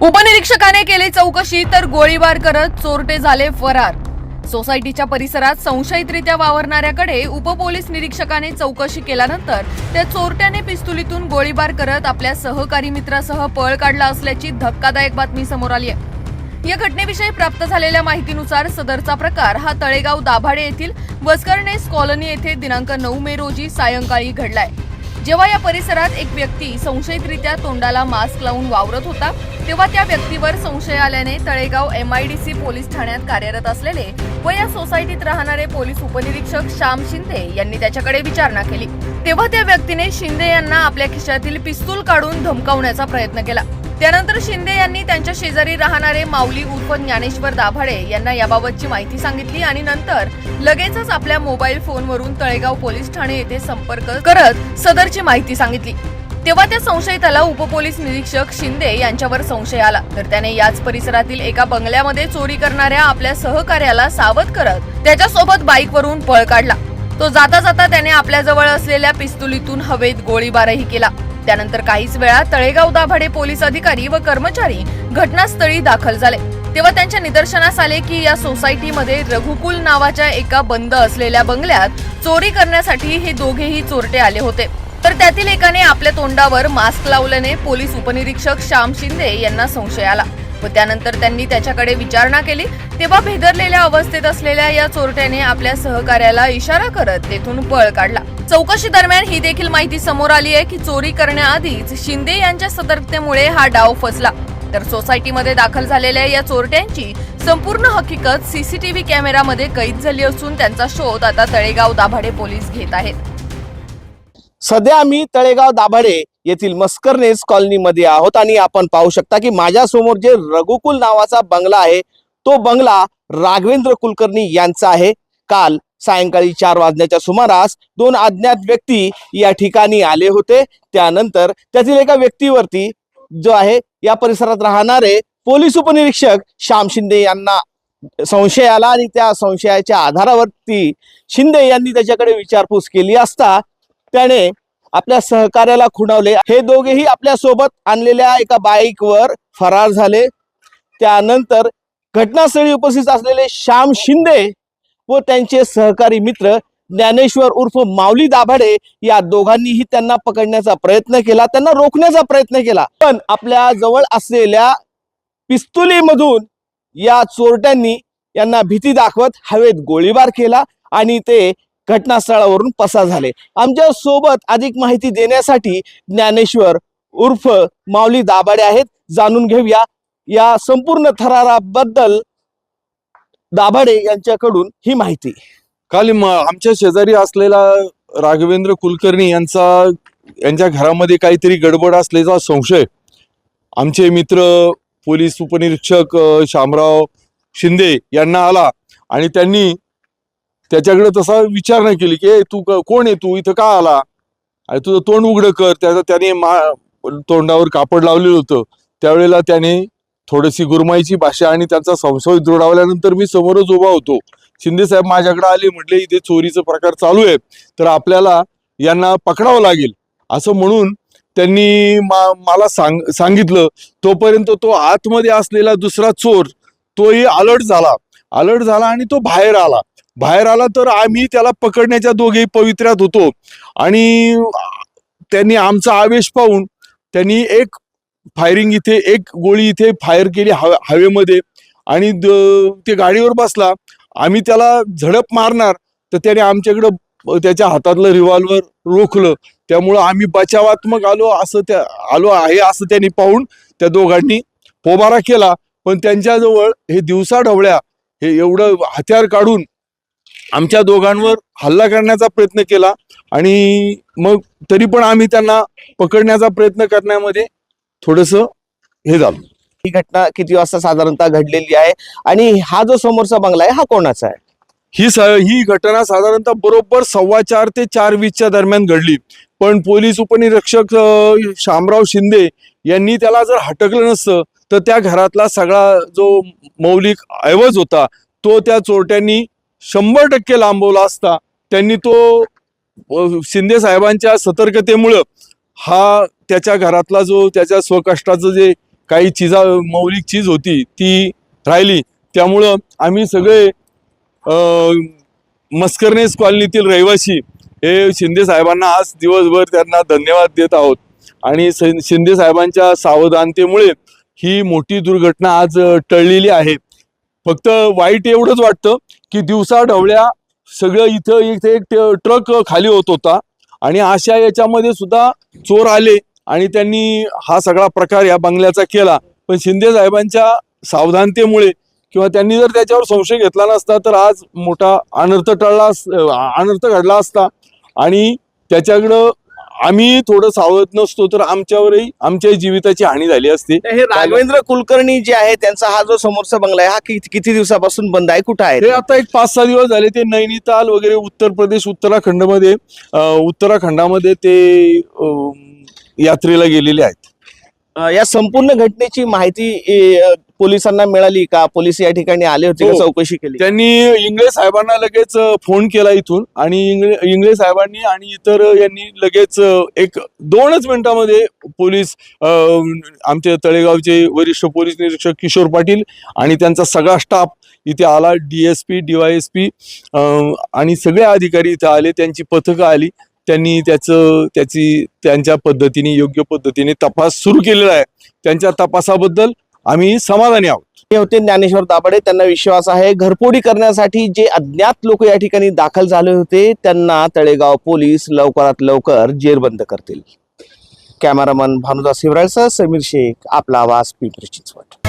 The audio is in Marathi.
उपनिरीक्षकाने केली चौकशी तर गोळीबार करत चोरटे झाले फरार. सोसायटीच्या परिसरात संशयितरित्या वावरणाऱ्याकडे उपपोलीस निरीक्षकाने चौकशी केल्यानंतर त्या चोरट्याने पिस्तुलीतून गोळीबार करत आपल्या सहकारी मित्रासह पळ काढला असल्याची धक्कादायक बातमी समोर आली आहे. या घटनेविषयी प्राप्त झालेल्या माहितीनुसार सदरचा प्रकार हा तळेगाव दाभाडे येथील वस्करनेस कॉलनी येथे दिनांक नऊ मे रोजी सायंकाळी घडलाय. जेव्हा या परिसरात एक व्यक्ती संशयितरित्या तोंडाला मास्क लावून वावरत होता तेव्हा त्या व्यक्तीवर संशय आल्याने तळेगाव सी पोलीस ठाण्यात कार्यरत असलेले व या सोसायटीत राहणारे पोलीस उपनिरीक्षक श्याम शिंदे यांनी त्याच्याकडे विचारणा केली. तेव्हा त्या व्यक्तीने शिंदे यांना आपल्या खिशातील पिस्तूल काढून धमकावण्याचा प्रयत्न केला. त्यानंतर शिंदे यांनी त्यांच्या शेजारी राहणारे माऊली उर्फ ज्ञानेश्वर दाभाडे यांना याबाबतची माहिती सांगितली आणि नंतर लगेचच आपल्या मोबाईल फोनवरून तळेगाव पोलीस ठाणे येथे संपर्क करत सदरची माहिती सांगितली. तेव्हा त्या संशयिताला उपपोलीस निरीक्षक शिंदे यांच्यावर संशय आला. तर त्याने याच परिसरातील एका बंगल्यामध्ये चोरी करणाऱ्या आपल्या सहकार्याला सावध करत त्याच्यासोबत बाईकवरून पळ काढला. तो जाता जाता त्याने आपल्याजवळ असलेल्या पिस्तुलीतून हवेत गोळीबारही केला. त्यानंतर काहीच वेळा तळेगाव दाभाडे पोलीस अधिकारी व कर्मचारी घटनास्थळी दाखल झाले. तेव्हा त्यांच्या निदर्शनास आले की या सोसायटीमध्ये रघुकुल नावाच्या एका बंद असलेल्या बंगल्यात चोरी करण्यासाठी हे दोघेही चोरटे आले होते. तर त्यातील एकाने आपल्या तोंडावर मास्क लावल्याने पोलीस उपनिरीक्षक श्याम शिंदे यांना संशय आला व त्यानंतर त्यांनी त्याच्याकडे विचारणा केली. तेव्हा भेदरलेल्या अवस्थेत असलेल्या या चोरट्याने आपल्या सहकार्याला इशारा करत तेथून पळ काढला. चौकशी दरम्यान ही देखील माहिती समोर आली आहे की चोरी करण्याआधीच शिंदे यांच्या सतर्कतेमुळे हा डाव फसला. तर सोसायटीमध्ये दाखल झालेल्या या चोरट्यांची संपूर्ण हकीकत सीसीटीव्ही कॅमेरामध्ये कैद झाली असून त्यांचा शोध आता तळेगाव दाभाडे पोलीस घेत आहेत. सध्या आम्ही तळेगाव दाभाडे येथील मस्करनेस कॉलनीमध्ये आहोत आणि आपण पाहू शकता की माझ्यासमोर जे रघुकुल नावाचा बंगला आहे तो बंगला राघवेंद्र कुलकर्णी यांचा आहे. काल सायंकाळी चार वाजण्याच्या सुमारास दोन अज्ञात व्यक्ती या ठिकाणी आले होते. त्यानंतर त्यातील एका व्यक्तीवरती जो आहे या परिसरात राहणारे पोलीस उपनिरीक्षक श्याम शिंदे यांना संशय आला आणि त्या संशयाच्या आधारावरती शिंदे यांनी त्याच्याकडे विचारपूस केली असता त्याने आपल्या सहकार्याला खुणावले. हे दोघेही आपल्यासोबत आणलेल्या एका बाईकवर फरार झाले. त्यानंतर घटनास्थळी उपस्थित असलेले श्याम शिंदे व त्यांचे सहकारी मित्र ज्ञानेश्वर उर्फ माऊली दाभाडे या दोघांनीही त्यांना पकडण्याचा प्रयत्न केला त्यांना रोखण्याचा प्रयत्न केला. पण आपल्या जवळ असलेल्या पिस्तुलीमधून या चोरट्यांनी यांना भीती दाखवत हवेत गोळीबार केला आणि ते घटनास्थळावरून पसार झाले. आमच्यासोबत अधिक माहिती देण्यासाठी ज्ञानेश्वर उर्फ माऊली दाभाडे आहेत. जाणून घेऊया या संपूर्ण थराराबद्दल दाभाडे यांच्याकडून ही माहिती. काल आमच्या शेजारी असलेला राघवेंद्र कुलकर्णी यांचा यांच्या घरामध्ये काहीतरी गडबड असल्याचा संशय. आमचे मित्र पोलीस उपनिरीक्षक शामराव शिंदे यांना आला आणि त्यांनी त्याच्याकडे तसा विचारणा केली की "ए, तू कोण आहे तू? इथं का आला? आणि तुझं तोंड उघडं कर. त्याचा त्याने मा तोंडावर कापड लावलेलं होतं. त्यावेळेला त्याने थोडीशी गुरमाईची भाषा आणि त्यांचा संशय दृढावल्यानंतर मी समोरच उभा होतो. शिंदे साहेब माझ्याकडे आले म्हटले इथे चोरीचा प्रकार चालू आहे तर आपल्याला यांना पकडावं लागेल. असं म्हणून त्यांनी मा- मला सांग सांगितलं. तोपर्यंत तो आतमध्ये असलेला दुसरा चोर तोही अलर्ट झाला. अलर्ट झाला आणि तो बाहेर आला. बाहेर आला तर आम्ही त्याला पकडण्याच्या दोघेही पवित्र्यात होतो. आणि त्यांनी आमचा आवेश पाहून त्यांनी एक फायरिंग इथे एक गोळी इथे फायर केली हवे हवेमध्ये. आणि द- ते गाडीवर बसला. आम्ही त्याला झडप मारणार तर त्याने आमच्याकडं त्याच्या हातातलं रिव्हॉल्वर रोखलं. त्यामुळं आम्ही बचावात्मक आलो असं त्या आलो आहे असं त्यांनी पाहून त्या दोघांनी पोबारा केला. पण त्यांच्याजवळ हे दिवसा ढवळ्या हे एवढं हत्यार काढून आमच्या दोघांवर हल्ला करण्याचा प्रयत्न केला. आणि मग तरी पण आम्ही त्यांना पकडण्याचा प्रयत्न करण्यामध्ये थोडस हे झालं. ही घटना किती वाजता साधारणतः घडलेली आहे? आणि हा जो समोरचा बंगला आहे हा कोणाचा आहे? ही स ही घटना साधारणतः बरोबर सव्वा चार ते चार वीसच्या दरम्यान घडली. पण पोलीस उपनिरीक्षक शामराव शिंदे यांनी त्याला जर हटकलं नसतं तर त्या घरातला सगळा जो मौलिक ऐवज होता तो त्या चोरट्यांनी शंभर टक्के लांबवला असता. त्यांनी तो शिंदे साहेबांच्या सतर्कतेमुळं हा त्याच्या घरातला जो त्याच्या स्वकष्टाचं जे काही चिजा मौलिक चीज होती ती राहिली. त्यामुळं आम्ही सगळे मस्करनेस कॉलनीतील रहिवासी हे शिंदे साहेबांना आज दिवसभर त्यांना धन्यवाद देत आहोत. आणि शिंदे साहेबांच्या सावधानतेमुळे ही मोठी दुर्घटना आज टळलेली आहे. फक्त वाईट एवढंच वाटतं की दिवसा ढवळ्या सगळं इथं इथे एक ट्रक खाली होत होता. आणि अशा याच्यामध्ये सुद्धा चोर आले आणि त्यांनी हा सगळा प्रकार या बंगल्याचा केला. पण शिंदे साहेबांच्या सावधानतेमुळे किंवा त्यांनी जर त्याच्यावर संशय घेतला नसता तर आज मोठा अनर्थ टळला अस- अनर्थ घडला असता. आणि त्याच्याकडं आम्ही थोडं सावध नसतो तर आमच्यावरही आमच्या जीविताची हानी झाली असती. हे राघवेंद्र कुलकर्णी जे आहे त्यांचा हा जो समोरचा बंगला आहे हा किती किती दिवसापासून बंद आहे? कुठं आहे? हे आता एक पाच सहा दिवस झाले ते नैनिताल वगैरे उत्तर प्रदेश उत्तराखंडमध्ये उत्तराखंडामध्ये ते यात्रेला गेलेले आहेत. या संपूर्ण घटनेची माहिती पोलिसांना मिळाली का? पोलीस या ठिकाणी आले होते का हो. चौकशी केली? त्यांनी इंगळे साहेबांना लगेच अं, फोन केला इथून आणि इंगळे इंगळे साहेबांनी आणि इतर यांनी लगेच अं, एक दोनच मिनिटामध्ये पोलीस अं, आमचे तळेगावचे वरिष्ठ पोलीस निरीक्षक किशोर पाटील आणि त्यांचा सगळा स्टाफ इथे आला. डीएसपी डीवायएसपी आणि सगळे अधिकारी इथे आले. त्यांची पथकं आली. त्यांनी त्याचं त्याची त्यांच्या पद्धतीने योग्य पद्धतीने तपास सुरू केलेला आहे. त्यांच्या तपासाबद्दल आम्ही समाधानी आहोत. हे होते ज्ञानेश्वर दाभाडे त्यांना विश्वास आहे. घरपोडी करण्यासाठी जे अज्ञात लोक या ठिकाणी दाखल झाले होते त्यांना तळेगाव पोलीस लवकरात लवकर जेरबंद करतील. कॅमेरामन भानुदास हिवराळसह समीर शेख आपला आवाज पिंपरी चिंचवट